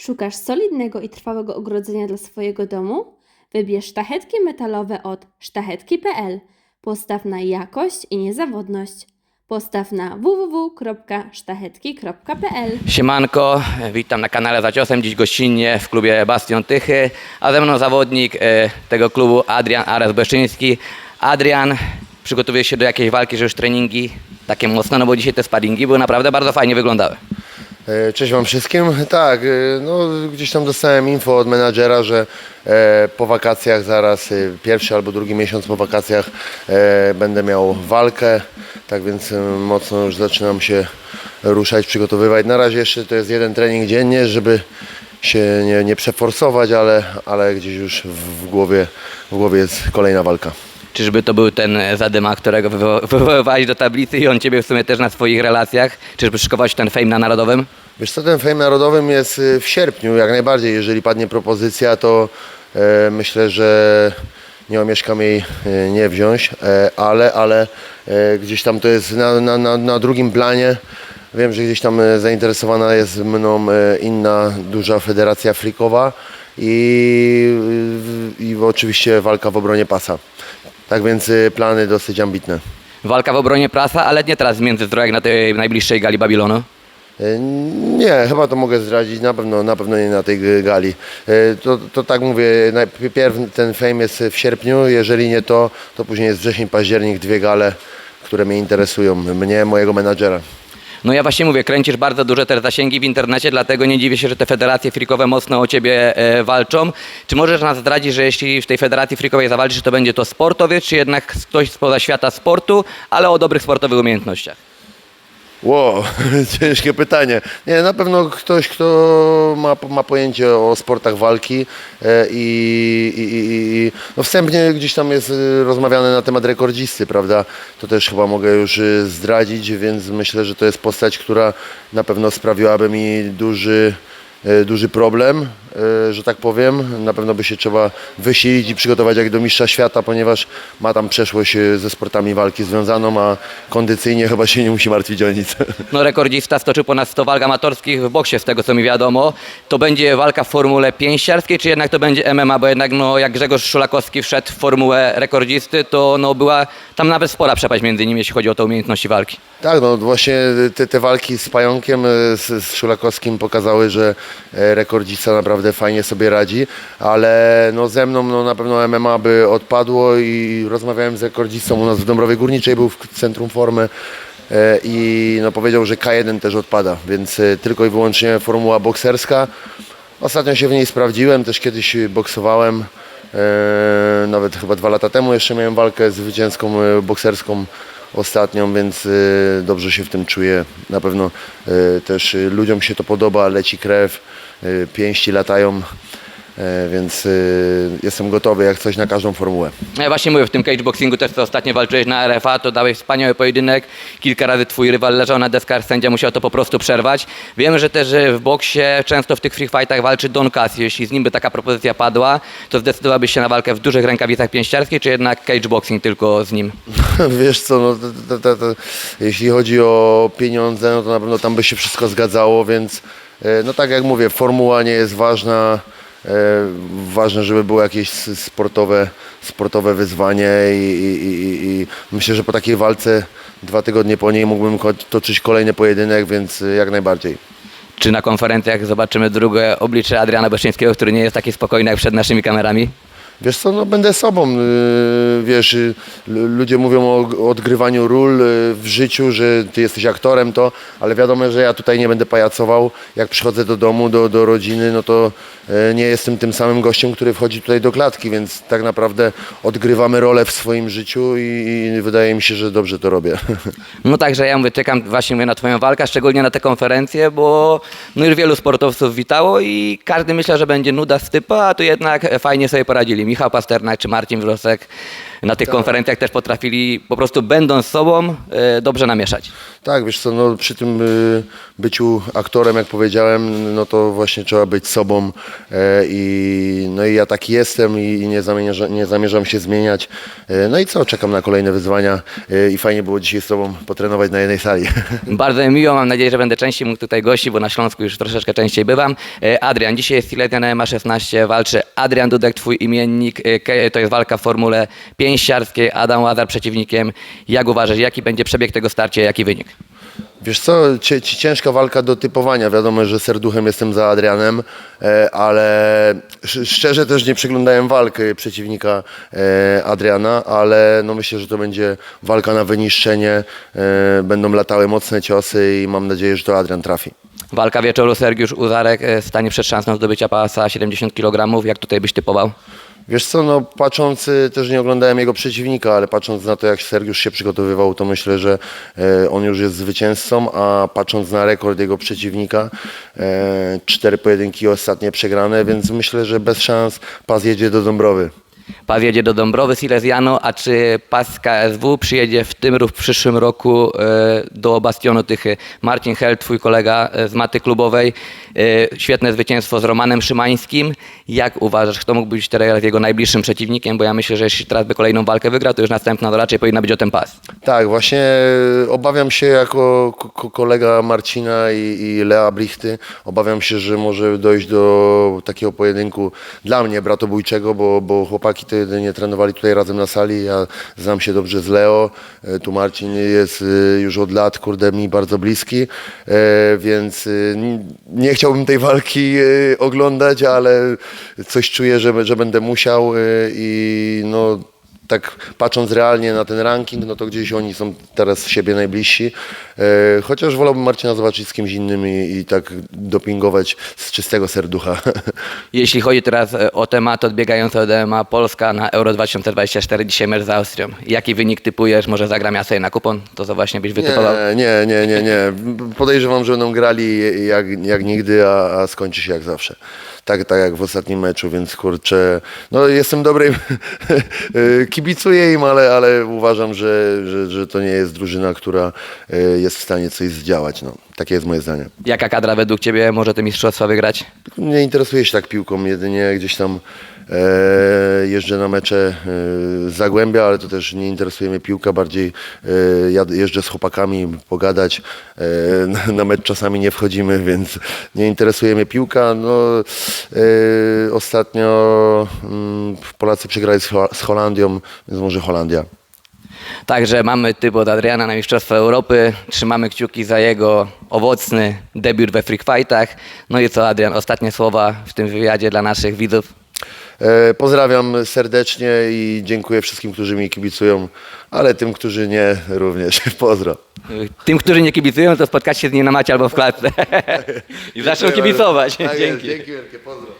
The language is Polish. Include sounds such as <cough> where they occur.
Szukasz solidnego i trwałego ogrodzenia dla swojego domu? Wybierz sztachetki metalowe od sztachetki.pl. Postaw na jakość i niezawodność. Postaw na www.sztachetki.pl. Siemanko, witam na kanale Za Ciosem, dziś gościnnie w klubie Bastion Tychy, a ze mną zawodnik e, tego klubu Adrian Ares Beszczyński. Adrian przygotowuje się do jakiejś walki, że już treningi takie mocno, no bo dzisiaj te sparingi były naprawdę bardzo fajnie wyglądały. E, Cześć Wam wszystkim. Tak, e, no, gdzieś tam dostałem info od menadżera, że e, po wakacjach zaraz, pierwszy albo drugi miesiąc po wakacjach będę miał walkę, tak więc mocno już zaczynam się ruszać, przygotowywać. Na razie jeszcze to jest jeden trening dziennie, żeby się nie, nie przeforsować, ale, ale gdzieś już w, głowie, w głowie jest kolejna walka. Czyżby to był ten zadyma, którego wywo- wywoływałeś do tablicy i on ciebie w sumie też na swoich relacjach? Czyżby szykować ten fame na narodowym? Wiesz co, ten fame narodowym jest y, w sierpniu, jak najbardziej. Jeżeli padnie propozycja, to e, myślę, że nie omieszkam jej e, nie wziąć, e, ale, ale e, gdzieś tam to jest na, na, na, na drugim planie. Wiem, że gdzieś tam e, zainteresowana jest mną e, inna duża federacja frikowa i, i oczywiście walka w obronie pasa. Tak więc y, plany dosyć ambitne. Walka w obronie prasa, ale nie teraz międzyzdrojek na tej najbliższej gali Babilonu. E, Nie, chyba to mogę zdradzić, na pewno, na pewno nie na tej g- gali. E, To, to tak mówię, najpierw ten fame jest w sierpniu, jeżeli nie to, to później jest wrzesień, październik, dwie gale, które mnie interesują, mnie, mojego menadżera. No ja właśnie mówię, kręcisz bardzo duże te zasięgi w internecie, dlatego nie dziwię się, że te federacje frikowe mocno o ciebie e, walczą. Czy możesz nas zdradzić, że jeśli w tej federacji frikowej zawalczysz, to będzie to sportowiec, czy jednak ktoś spoza świata sportu, ale o dobrych sportowych umiejętnościach? Wow, <laughs> ciężkie pytanie. Nie, na pewno ktoś, kto ma, ma pojęcie o sportach walki e, i, i, i, no wstępnie gdzieś tam jest e, rozmawiane na temat rekordzisty, prawda? To też chyba mogę już e, zdradzić, więc myślę, że to jest postać, która na pewno sprawiłaby mi duży, duży problem, e, że tak powiem. Na pewno by się trzeba wysilić i przygotować jak do mistrza świata, ponieważ ma tam przeszłość e, ze sportami walki związaną, a kondycyjnie chyba się nie musi martwić o nic. <laughs> No rekordzista stoczył ponad 100 walk amatorskich w boksie, z tego co mi wiadomo. To będzie walka w formule pięściarskiej, czy jednak to będzie MMA, bo jednak no, jak Grzegorz Szulakowski wszedł w formułę rekordzisty, to no, była tam nawet spora przepaść między nimi, jeśli chodzi o te umiejętności walki. Tak, no właśnie te, te walki z Pająkiem, e, z, z Szulakowskim pokazały, że e, rekordzista naprawdę fajnie sobie radzi, ale no ze mną no na pewno MMA by odpadło i rozmawiałem z rekordzistą u nas w Dąbrowie Górniczej, był w centrum formy e, i no powiedział, że K1 też odpada, więc e, tylko i wyłącznie formuła bokserska. Ostatnio się w niej sprawdziłem, też kiedyś boksowałem, e, nawet chyba dwa lata temu jeszcze miałem walkę zwycięską e, bokserską ostatnią, więc e, dobrze się w tym czuję. Na pewno e, też e, ludziom się to podoba, leci krew, pięści latają, e, więc e, jestem gotowy jak coś na każdą formułę. Ja właśnie mówię, w tym cageboxingu też co ostatnio walczyłeś na RFA, to dałeś wspaniały pojedynek. Kilka razy twój rywal leżał na deskach, sędzia musiał to po prostu przerwać. Wiemy, że też w boksie często w tych free fightach walczy Don Casio. Jeśli z nim by taka propozycja padła, to zdecydowałbyś się na walkę w dużych rękawicach pięściarskich, czy jednak cageboxing tylko z nim? <laughs> Wiesz co, no, to, to, to, to, jeśli chodzi o pieniądze, no to na pewno tam by się wszystko zgadzało, więc e, no tak jak mówię, formuła nie jest ważna. E, ważne, żeby było jakieś sportowe, sportowe wyzwanie i, i, i, i myślę, że po takiej walce dwa tygodnie po niej mógłbym toczyć kolejny pojedynek, więc e, jak najbardziej. Czy na konferencjach zobaczymy drugie oblicze Adriana Beszczyńskiego, który nie jest taki spokojny jak przed naszymi kamerami? Wiesz co, no będę sobą, yy, wiesz, l- ludzie mówią o odgrywaniu ról yy, w życiu, że ty jesteś aktorem, to, ale wiadomo, że ja tutaj nie będę pajacował, jak przychodzę do domu, do, do rodziny, no to nie jestem tym samym gościem, który wchodzi tutaj do klatki, więc tak naprawdę odgrywamy rolę w swoim życiu i, i wydaje mi się, że dobrze to robię. <laughs> No także ja mówię, czekam właśnie mówię, na twoją walkę, szczególnie na tę konferencję, bo no już wielu sportowców witało i każdy myślał, że będzie nuda stypa, a tu jednak fajnie sobie poradzili. Michał Pasternak czy Marcin Wrosek. na tych konferencjach też potrafili po prostu będąc sobą e, dobrze namieszać. Tak, wiesz co, no, przy tym y, byciu aktorem, jak powiedziałem, no to właśnie trzeba być sobą e, i, no i ja taki jestem i, nie, zamierzam, nie zamierzam się zmieniać. E, no i co, czekam na kolejne wyzwania e, i fajnie było dzisiaj z Tobą potrenować na jednej sali. <laughs> Bardzo mi miło, mam nadzieję, że będę częściej mógł tutaj gościć, bo na Śląsku już troszeczkę częściej bywam. E, Adrian, dzisiaj jest Silesian ma 16, walczy Adrian Dudek, twój imiennik. Ke- To jest walka w formule pięściarskiej, Adam Łazar przeciwnikiem. Jak uważasz, jaki będzie przebieg tego starcia, jaki wynik? Wiesz co, cie, cie- ciężka walka do typowania. Wiadomo, że serduchem jestem za Adrianem, e, ale sz, szczerze też nie przeglądałem walk e, przeciwnika e, Adriana, ale no myślę, że to będzie walka na wyniszczenie. Będą latały mocne ciosy i mam nadzieję, że to Adrian trafi. Walka wieczoru Sergiusz Uzarek stanie przed szansą zdobycia pasa 70 kg. Jak tutaj byś typował? Wiesz co, no patrząc, też nie oglądałem jego przeciwnika, ale patrząc na to, jak Sergiusz się przygotowywał, to myślę, że e, on już jest zwycięzcą, a patrząc na rekord jego przeciwnika, e, cztery pojedynki ostatnie przegrane, więc myślę, że bez szans pas jedzie do Dąbrowy. Pas jedzie do Dąbrowy Silesiano, a czy pas KSW przyjedzie w tym lub w przyszłym roku e, do Bastionu tych e, Marcin Hel, twój kolega z maty klubowej. E, Świetne zwycięstwo z Romanem Szymańskim. Jak uważasz, kto mógł być teraz jego najbliższym przeciwnikiem? Bo ja myślę, że jeśli teraz by kolejną walkę wygrał, to już następna to raczej powinna być o ten pas. Tak, właśnie e, obawiam się jako ko- ko- kolega Marcina i, i Lea Blichty, obawiam się, że może dojść do takiego pojedynku dla mnie bratobójczego, bo, bo chłopaki to jedynie trenowali tutaj razem na sali, ja znam się dobrze z Leo, e, tu Marcin jest już od lat, kurde, mi bardzo bliski, więc nie chciałbym tej walki e, oglądać, ale coś czuję, że, że będę musiał e, i no tak patrząc realnie na ten ranking, no to gdzieś oni są teraz siebie najbliżsi. E, chociaż wolałbym Marcina zobaczyć z kimś innym i, i tak dopingować z czystego serducha. <laughs> Jeśli chodzi teraz e, o temat odbiegający od MMA Polska na Euro 2024, dzisiaj mecz z Austrią. Jaki wynik typujesz? Może zagram ja sobie na kupon? To co właśnie byś wytypował? Nie, nie, nie, nie. Podejrzewam, że będą grali jak, jak nigdy, a, a skończy się jak zawsze. Tak, tak jak w ostatnim meczu, więc kurczę, no jestem dobry, <laughs> kibicuję im, ale, ale uważam, że, że, że to nie jest drużyna, która e, jest w stanie coś zdziałać. No, takie jest moje zdanie. Jaka kadra według Ciebie może te mistrzostwa wygrać? Nie interesuję się tak piłką, jedynie gdzieś tam e, jeżdżę na mecze e, z Zagłębia, ale to też nie interesuje mnie piłka, bardziej e, ja jeżdżę z chłopakami pogadać, e, na, na mecz czasami nie wchodzimy, <laughs> więc nie interesuje mnie piłka. No, e, ostatnio mm, Polacy przegrali z, Ho- z Holandią, więc może Holandia. Także mamy typ od Adriana na Mistrzostwa Europy. Trzymamy kciuki za jego owocny debiut we Freak Fightach. No i co Adrian, ostatnie słowa w tym wywiadzie dla naszych widzów. E, Pozdrawiam serdecznie i dziękuję wszystkim, którzy mi kibicują, ale tym, którzy nie, również. <laughs> Pozdro. Tym, którzy nie kibicują, to spotkać się z nim na macie albo w klatce. <laughs> I zaczną kibicować. Tak jest, Dzięki. Dzięki wielkie, pozdro.